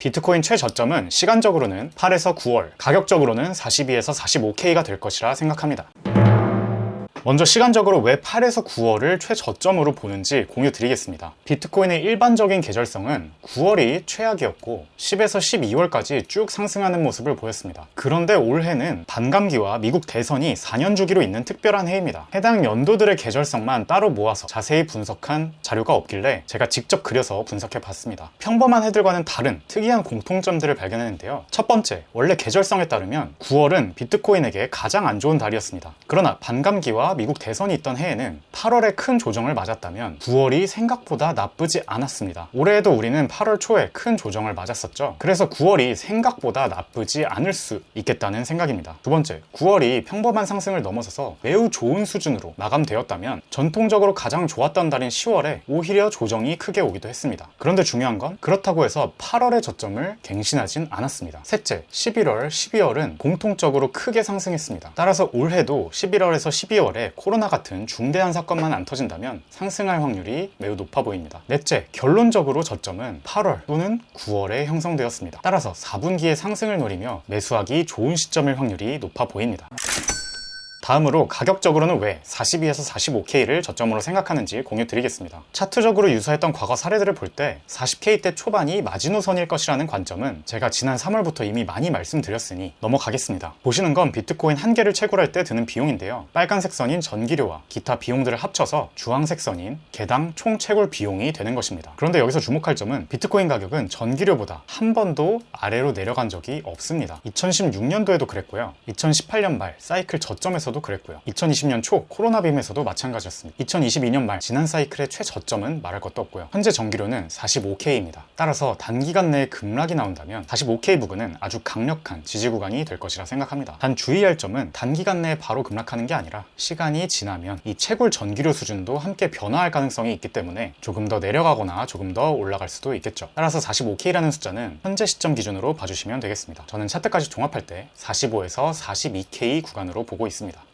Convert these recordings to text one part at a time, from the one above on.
비트코인 최저점은 시간적으로는 8에서 9월, 가격적으로는 42에서 45K가 될 것이라 생각합니다. 먼저 시간적으로 왜 8에서 9월을 최저점으로 보는지 공유 드리겠습니다. 비트코인의 일반적인 계절성은 9월이 최악이었고 10에서 12월까지 쭉 상승하는 모습을 보였습니다. 그런데 올해는 반감기와 미국 대선이 4년 주기로 있는 특별한 해입니다. 해당 연도들의 계절성만 따로 모아서 자세히 분석한 자료가 없길래 제가 직접 그려서 분석해 봤습니다. 평범한 해들과는 다른 특이한 공통점들을 발견했는데요. 첫 번째, 원래 계절성에 따르면 9월은 비트코인에게 가장 안 좋은 달이었습니다. 그러나 반감기와 미국 대선이 있던 해에는 8월에 큰 조정을 맞았다면 9월이 생각보다 나쁘지 않았습니다. 올해에도 우리는 8월 초에 큰 조정을 맞았었죠. 그래서 9월이 생각보다 나쁘지 않을 수 있겠다는 생각입니다. 두 번째, 9월이 평범한 상승을 넘어서서 매우 좋은 수준으로 마감되었다면 전통적으로 가장 좋았던 달인 10월에 오히려 조정이 크게 오기도 했습니다. 그런데 중요한 건 그렇다고 해서 8월의 저점을 갱신하진 않았습니다. 셋째, 11월, 12월은 공통적으로 크게 상승했습니다. 따라서 올해도 11월에서 12월에 코로나 같은 중대한 사건만 안 터진다면 상승할 확률이 매우 높아 보입니다. 넷째, 결론적으로 저점은 8월 또는 9월에 형성되었습니다. 따라서 4분기의 상승을 노리며 매수하기 좋은 시점일 확률이 높아 보입니다. 다음으로 가격적으로는 왜 42에서 45K를 저점으로 생각하는지 공유 드리겠습니다. 차트적으로 유사했던 과거 사례들을 볼 때 40K대 초반이 마지노선일 것이라는 관점은 제가 지난 3월부터 이미 많이 말씀드렸으니 넘어가겠습니다. 보시는 건 비트코인 한 개를 채굴할 때 드는 비용인데요. 빨간색 선인 전기료와 기타 비용들을 합쳐서 주황색 선인 개당 총 채굴 비용이 되는 것입니다. 그런데 여기서 주목할 점은 비트코인 가격은 전기료보다 한 번도 아래로 내려간 적이 없습니다. 2016년도에도 그랬고요. 2018년 말 사이클 저점에서도 그랬고요. 2020년 초 코로나 빔에서도 마찬가지였습니다. 2022년 말 지난 사이클의 최저점은 말할 것도 없고요. 현재 전기료는 45K입니다. 따라서 단기간 내에 급락이 나온다면 45K 부근은 아주 강력한 지지 구간이 될 것이라 생각합니다. 단 주의할 점은 단기간 내에 바로 급락하는 게 아니라 시간이 지나면 이 채굴 전기료 수준도 함께 변화할 가능성이 있기 때문에 조금 더 내려가거나 조금 더 올라갈 수도 있겠죠. 따라서 45K라는 숫자는 현재 시점 기준으로 봐주시면 되겠습니다. 저는 차트까지 종합할 때 45에서 42K 구간으로 보고 있습니다.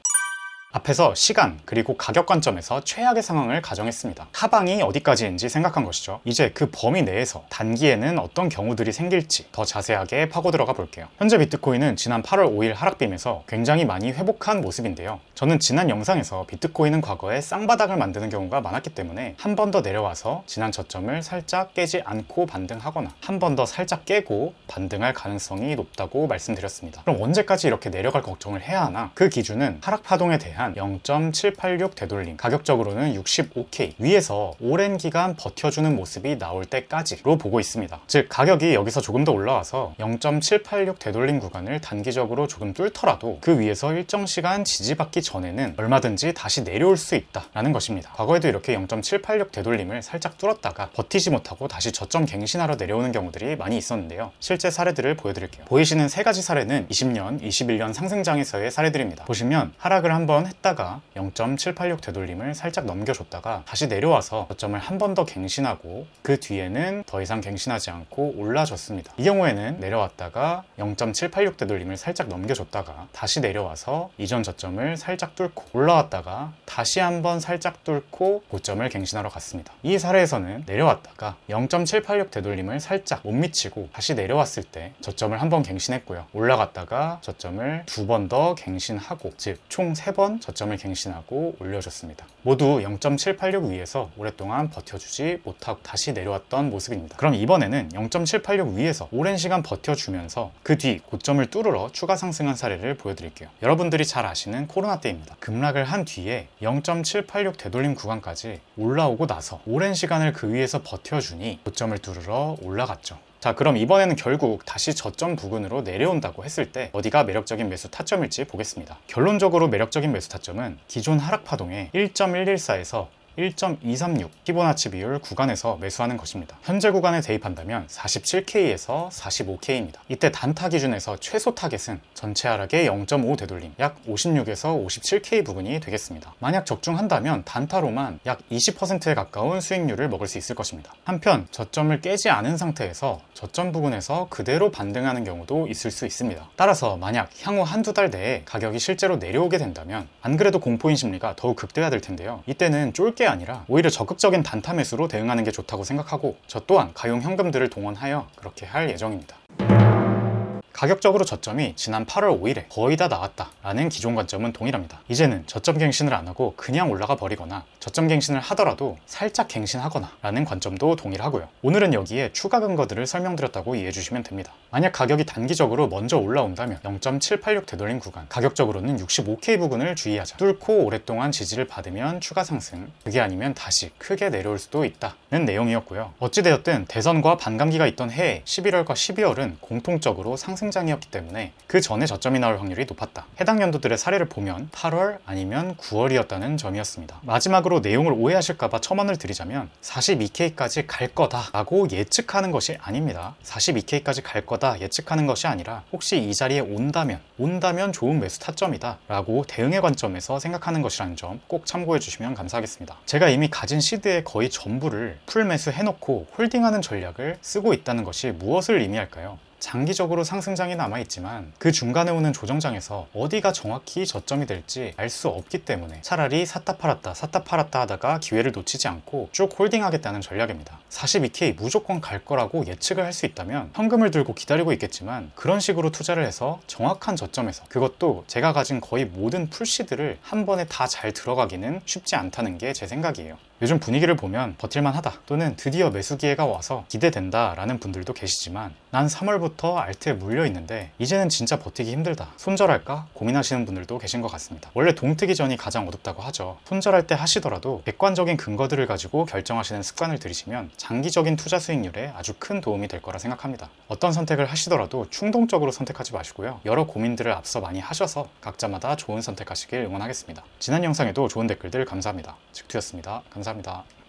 앞에서 시간 그리고 가격 관점에서 최악의 상황을 가정했습니다. 하방이 어디까지인지 생각한 것이죠. 이제 그 범위 내에서 단기에는 어떤 경우들이 생길지 더 자세하게 파고 들어가 볼게요. 현재 비트코인은 지난 8월 5일 하락빔에서 굉장히 많이 회복한 모습인데요. 저는 지난 영상에서 비트코인은 과거에 쌍바닥을 만드는 경우가 많았기 때문에 한 번 더 내려와서 지난 저점을 살짝 깨지 않고 반등하거나 한 번 더 살짝 깨고 반등할 가능성이 높다고 말씀드렸습니다. 그럼 언제까지 이렇게 내려갈 걱정을 해야 하나? 그 기준은 하락 파동에 대한 0.786 되돌림 가격적으로는 65K 위에서 오랜 기간 버텨주는 모습이 나올 때까지로 보고 있습니다. 즉 가격이 여기서 조금 더 올라와서 0.786 되돌림 구간을 단기적으로 조금 뚫더라도 그 위에서 일정 시간 지지받기 전에는 얼마든지 다시 내려올 수 있다라는 것입니다. 과거에도 이렇게 0.786 되돌림을 살짝 뚫었다가 버티지 못하고 다시 저점 갱신하러 내려오는 경우들이 많이 있었는데요. 실제 사례들을 보여드릴게요. 보이시는 세 가지 사례는 20년, 21년 상승장에서의 사례들입니다. 보시면 하락을 한번 했다가 0.786 되돌림을 살짝 넘겨줬다가 다시 내려와서 저점을 한 번 더 갱신하고 그 뒤에는 더 이상 갱신하지 않고 올라줬습니다. 이 경우에는 내려왔다가 0.786 되돌림을 살짝 넘겨줬다가 다시 내려와서 이전 저점을 살짝 뚫고 올라왔다가 다시 한번 살짝 뚫고 고점을 갱신하러 갔습니다. 이 사례에서는 내려왔다가 0.786 되돌림을 살짝 못 미치고 다시 내려왔을 때 저점을 한 번 갱신했고요. 올라갔다가 저점을 두 번 더 갱신하고 즉 총 세 번 저점을 갱신하고 올려줬습니다. 모두 0.786 위에서 오랫동안 버텨주지 못하고 다시 내려왔던 모습입니다. 그럼 이번에는 0.786 위에서 오랜 시간 버텨주면서 그 뒤 고점을 뚫으러 추가 상승한 사례를 보여드릴게요. 여러분들이 잘 아시는 코로나 때입니다. 급락을 한 뒤에 0.786 되돌림 구간까지 올라오고 나서 오랜 시간을 그 위에서 버텨주니 고점을 뚫으러 올라갔죠. 자 그럼 이번에는 결국 다시 저점 부근으로 내려온다고 했을 때 어디가 매력적인 매수 타점일지 보겠습니다. 결론적으로 매력적인 매수 타점은 기존 하락 파동의 1.114에서 1.236 피보나치 비율 구간에서 매수하는 것입니다. 현재 구간에 대입한다면 47K에서 45K입니다. 이때 단타 기준에서 최소 타겟은 전체 하락의 0.5 되돌림, 약 56에서 57K 부분이 되겠습니다. 만약 적중한다면 단타로만 약 20%에 가까운 수익률을 먹을 수 있을 것입니다. 한편 저점을 깨지 않은 상태에서 저점 부분에서 그대로 반등하는 경우도 있을 수 있습니다. 따라서 만약 향후 한두 달 내에 가격이 실제로 내려오게 된다면 안 그래도 공포인 심리가 더욱 극대화될 텐데요. 이때는 쫄게 게 아니라 오히려 적극적인 단타 매수로 대응하는 게 좋다고 생각하고 저 또한 가용 현금들을 동원하여 그렇게 할 예정입니다. 가격적으로 저점이 지난 8월 5일에 거의 다 나왔다라는 기존 관점은 동일합니다. 이제는 저점 갱신을 안 하고 그냥 올라가 버리거나 저점 갱신을 하더라도 살짝 갱신하거나 라는 관점도 동일하고요. 오늘은 여기에 추가 근거들을 설명드렸다고 이해해 주시면 됩니다. 만약 가격이 단기적으로 먼저 올라온다면 0.786 되돌림 구간, 가격적으로는 65K 부근을 주의하자. 뚫고 오랫동안 지지를 받으면 추가 상승, 그게 아니면 다시 크게 내려올 수도 있다는 내용이었고요. 어찌되었든 대선과 반감기가 있던 해에 11월과 12월은 공통적으로 상승 장이었기 때문에 그 전에 저점이 나올 확률이 높았다. 해당 연도들의 사례를 보면 8월 아니면 9월이었다는 점이었습니다. 마지막으로 내용을 오해하실까봐 첨언을 드리자면 42K까지 갈 거다라고 예측하는 것이 아닙니다. 42K까지 갈 거다 예측하는 것이 아니라 혹시 이 자리에 온다면 온다면 좋은 매수 타점이다라고 대응의 관점에서 생각하는 것이라는 점 꼭 참고해 주시면 감사하겠습니다. 제가 이미 가진 시드의 거의 전부를 풀 매수 해놓고 홀딩하는 전략을 쓰고 있다는 것이 무엇을 의미할까요? 장기적으로 상승장이 남아있지만 그 중간에 오는 조정장에서 어디가 정확히 저점이 될지 알 수 없기 때문에 차라리 샀다 팔았다 샀다 팔았다 하다가 기회를 놓치지 않고 쭉 홀딩하겠다는 전략입니다. 42K 무조건 갈 거라고 예측을 할 수 있다면 현금을 들고 기다리고 있겠지만 그런 식으로 투자를 해서 정확한 저점에서 그것도 제가 가진 거의 모든 풀시드를 한 번에 다 잘 들어가기는 쉽지 않다는 게 제 생각이에요. 요즘 분위기를 보면 버틸만 하다 또는 드디어 매수 기회가 와서 기대된다 라는 분들도 계시지만 난 3월부터 알트에 물려 있는데 이제는 진짜 버티기 힘들다 손절할까 고민하시는 분들도 계신 것 같습니다. 원래 동트기 전이 가장 어둡다고 하죠. 손절할 때 하시더라도 객관적인 근거들을 가지고 결정하시는 습관을 들이시면 장기적인 투자 수익률에 아주 큰 도움이 될 거라 생각합니다. 어떤 선택을 하시더라도 충동적으로 선택하지 마시고요. 여러 고민들을 앞서 많이 하셔서 각자마다 좋은 선택하시길 응원하겠습니다. 지난 영상에도 좋은 댓글들 감사합니다. 직투였습니다 감사합니다